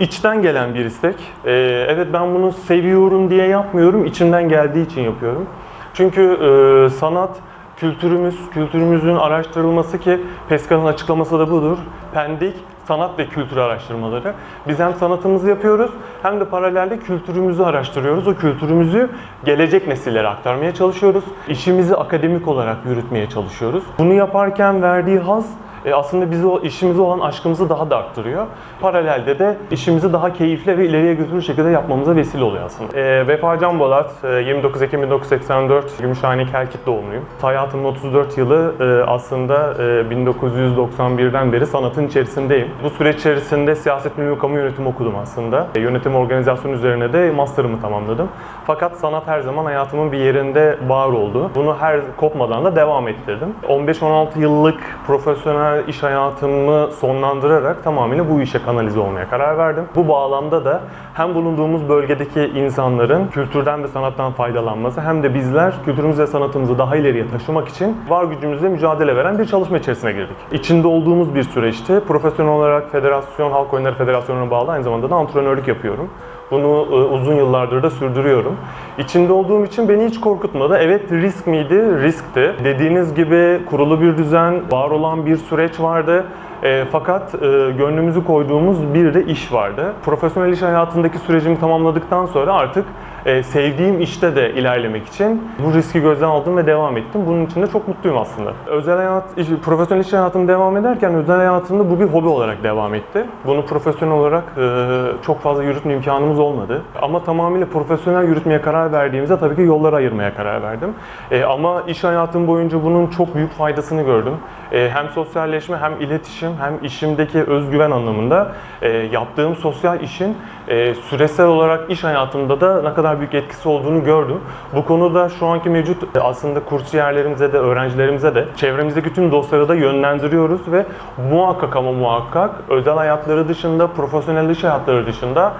İçten gelen bir istek. Ee, evet ben bunu seviyorum diye yapmıyorum, içimden geldiği için yapıyorum. Çünkü e, sanat kültürümüz, kültürümüzün araştırılması ki Peskan'ın açıklaması da budur. Pendik sanat ve kültür araştırmaları. Biz hem sanatımızı yapıyoruz hem de paralelde kültürümüzü araştırıyoruz. O kültürümüzü gelecek nesillere aktarmaya çalışıyoruz. İşimizi akademik olarak yürütmeye çalışıyoruz. Bunu yaparken verdiği haz e, aslında bizi o işimize olan aşkımızı daha da arttırıyor. Paralelde de işimizi daha keyifli ve ileriye götürür şekilde yapmamıza vesile oluyor aslında. E, Vefa Can Bolat, e, 29 Ekim 1984 Gümüşhane Kelkit doğumluyum. Hayatımın 34 yılı e, aslında e, 1991'den beri sanatın içerisindeyim. Bu süreç içerisinde siyaset bilimi kamu yönetimi okudum aslında. E, yönetim organizasyon üzerine de master'ımı tamamladım. Fakat sanat her zaman hayatımın bir yerinde var oldu. Bunu her kopmadan da devam ettirdim. 15-16 yıllık profesyonel iş hayatımı sonlandırarak tamamıyla bu işe kanalize olmaya karar verdim. Bu bağlamda da hem bulunduğumuz bölgedeki insanların kültürden ve sanattan faydalanması hem de bizler kültürümüz ve sanatımızı daha ileriye taşımak için var gücümüzle mücadele veren bir çalışma içerisine girdik. İçinde olduğumuz bir süreçte profesyonel olarak Federasyon Halk Oyunları Federasyonu'na bağlı aynı zamanda da antrenörlük yapıyorum. Bunu e, uzun yıllardır da sürdürüyorum. İçinde olduğum için beni hiç korkutmadı. Evet risk miydi? Riskti. Dediğiniz gibi kurulu bir düzen, var olan bir süreç vardı. E, fakat e, gönlümüzü koyduğumuz bir de iş vardı. Profesyonel iş hayatındaki sürecimi tamamladıktan sonra artık e, sevdiğim işte de ilerlemek için bu riski gözden aldım ve devam ettim. Bunun için de çok mutluyum aslında. Özel hayat, profesyonel iş hayatım devam ederken özel hayatımda bu bir hobi olarak devam etti. Bunu profesyonel olarak e, çok fazla yürütme imkanımız olmadı. Ama tamamıyla profesyonel yürütmeye karar verdiğimizde tabii ki yolları ayırmaya karar verdim. E, ama iş hayatım boyunca bunun çok büyük faydasını gördüm. E, hem sosyalleşme hem iletişim hem işimdeki özgüven anlamında e, yaptığım sosyal işin e, süresel olarak iş hayatımda da ne kadar büyük etkisi olduğunu gördüm. Bu konuda şu anki mevcut aslında kursiyerlerimize de öğrencilerimize de çevremizdeki tüm dostları da yönlendiriyoruz ve muhakkak ama muhakkak özel hayatları dışında, profesyonel iş hayatları dışında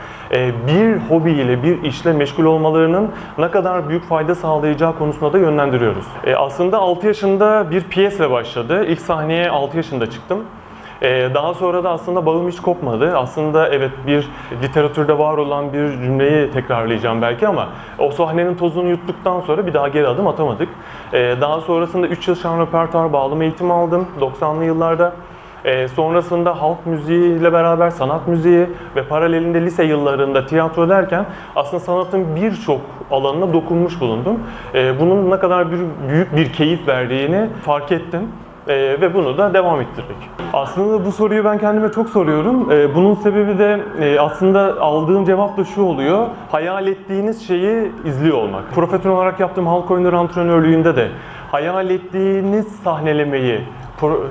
bir hobiyle, bir işle meşgul olmalarının ne kadar büyük fayda sağlayacağı konusunda da yönlendiriyoruz. Aslında 6 yaşında bir piyesle başladı. İlk sahneye 6 yaşında çıktım. Ee, Daha sonra da aslında bağım hiç kopmadı. Aslında evet bir literatürde var olan bir cümleyi tekrarlayacağım belki ama o sahnenin tozunu yuttuktan sonra bir daha geri adım atamadık. Ee, Daha sonrasında 3 yıl şan repertuar bağlama eğitimi aldım 90'lı yıllarda. Ee, sonrasında halk müziği ile beraber sanat müziği ve paralelinde lise yıllarında tiyatro derken aslında sanatın birçok alanına dokunmuş bulundum. Bunun ne kadar büyük bir keyif verdiğini fark ettim. Ee, ve bunu da devam ettirdik. Aslında bu soruyu ben kendime çok soruyorum. Ee, bunun sebebi de e, aslında aldığım cevap da şu oluyor. Hayal ettiğiniz şeyi izliyor olmak. Profesyonel olarak yaptığım halk oyunları antrenörlüğünde de hayal ettiğiniz sahnelemeyi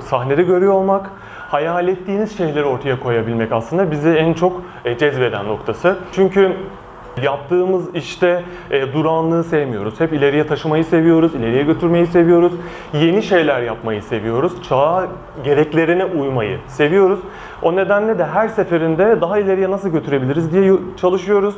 sahnede görüyor olmak, hayal ettiğiniz şeyleri ortaya koyabilmek aslında bizi en çok e, cezbeden noktası. Çünkü Yaptığımız işte e, duranlığı sevmiyoruz. Hep ileriye taşımayı seviyoruz, ileriye götürmeyi seviyoruz. Yeni şeyler yapmayı seviyoruz. Çağa gereklerine uymayı seviyoruz. O nedenle de her seferinde daha ileriye nasıl götürebiliriz diye yo- çalışıyoruz.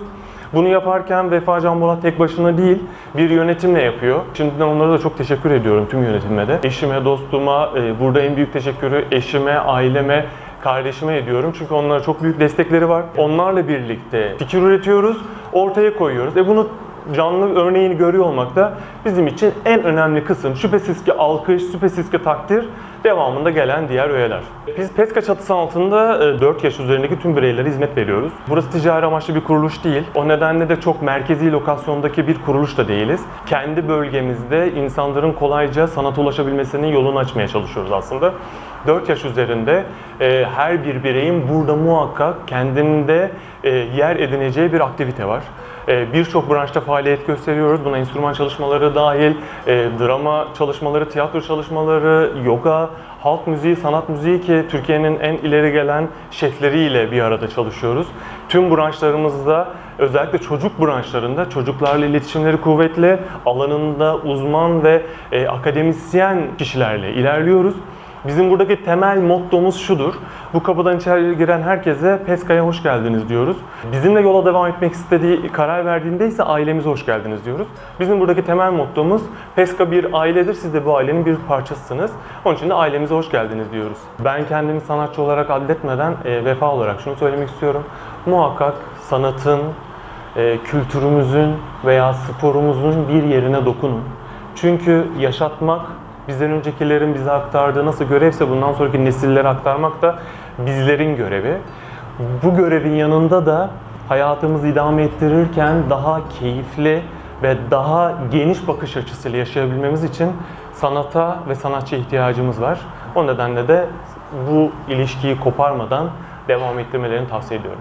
Bunu yaparken Vefa Can Bolat tek başına değil, bir yönetimle yapıyor. Şimdiden onlara da çok teşekkür ediyorum tüm yönetimime de. Eşime, dostuma, e, burada en büyük teşekkürü eşime, aileme, kardeşime ediyorum. Çünkü onlara çok büyük destekleri var. Onlarla birlikte fikir üretiyoruz, ortaya koyuyoruz. E bunu canlı örneğini görüyor olmak da bizim için en önemli kısım. Şüphesiz ki alkış, şüphesiz ki takdir, devamında gelen diğer öğeler. Biz PESKA çatısı altında e, 4 yaş üzerindeki tüm bireylere hizmet veriyoruz. Burası ticari amaçlı bir kuruluş değil. O nedenle de çok merkezi lokasyondaki bir kuruluş da değiliz. Kendi bölgemizde insanların kolayca sanata ulaşabilmesinin yolunu açmaya çalışıyoruz aslında. 4 yaş üzerinde e, her bir bireyin burada muhakkak kendinde e, yer edineceği bir aktivite var. E, Birçok branşta faaliyet gösteriyoruz. Buna enstrüman çalışmaları dahil, e, drama çalışmaları, tiyatro çalışmaları, yoga, halk müziği, sanat müziği ki Türkiye'nin en ileri gelen şefleriyle bir arada çalışıyoruz. Tüm branşlarımızda özellikle çocuk branşlarında çocuklarla iletişimleri kuvvetli, alanında uzman ve e, akademisyen kişilerle ilerliyoruz. Bizim buradaki temel mottomuz şudur. Bu kapıdan içeri giren herkese Peska'ya hoş geldiniz diyoruz. Bizimle yola devam etmek istediği, karar verdiğinde ise ailemize hoş geldiniz diyoruz. Bizim buradaki temel mottomuz Peska bir ailedir, siz de bu ailenin bir parçasısınız. Onun için de ailemize hoş geldiniz diyoruz. Ben kendimi sanatçı olarak addetmeden e, vefa olarak şunu söylemek istiyorum. Muhakkak sanatın, e, kültürümüzün veya sporumuzun bir yerine dokunun. Çünkü yaşatmak bizden öncekilerin bize aktardığı nasıl görevse bundan sonraki nesillere aktarmak da bizlerin görevi. Bu görevin yanında da hayatımızı idame ettirirken daha keyifli ve daha geniş bakış açısıyla yaşayabilmemiz için sanata ve sanatçıya ihtiyacımız var. O nedenle de bu ilişkiyi koparmadan devam ettirmelerini tavsiye ediyorum.